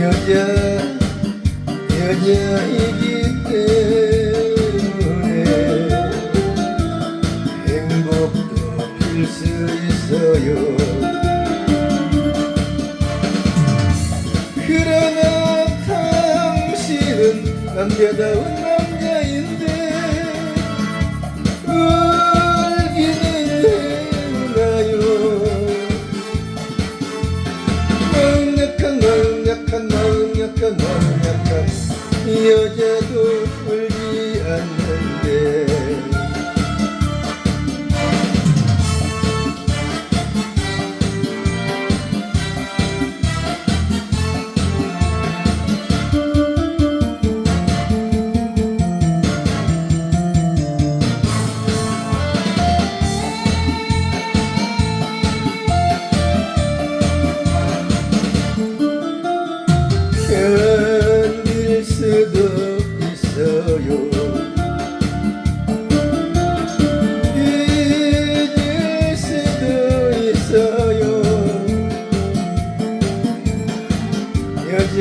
여자 여자이기 때문에 행복도 필 수 있어요. 그러나 당신은 남자다운 않 있어요. 여자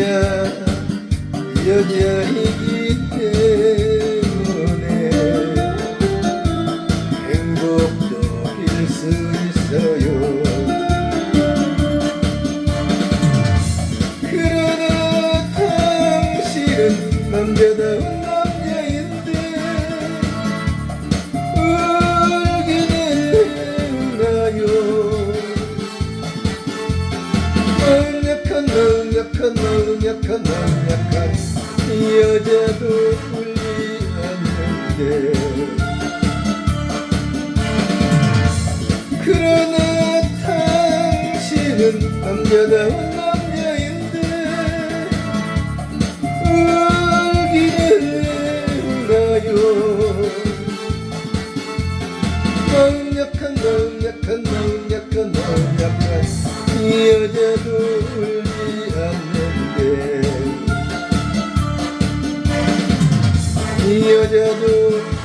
여자이기 때문에 행복도 빌수 있어요. 그러나 당신은 남자다운 약한 약한 약한. 여자도 울지 않는데. 그러나 당신은 남자다운 남자인데 울기는 나요. 마음 약한 마음 약한 마음 약한 마음 약한 여자도 울지 yaşadım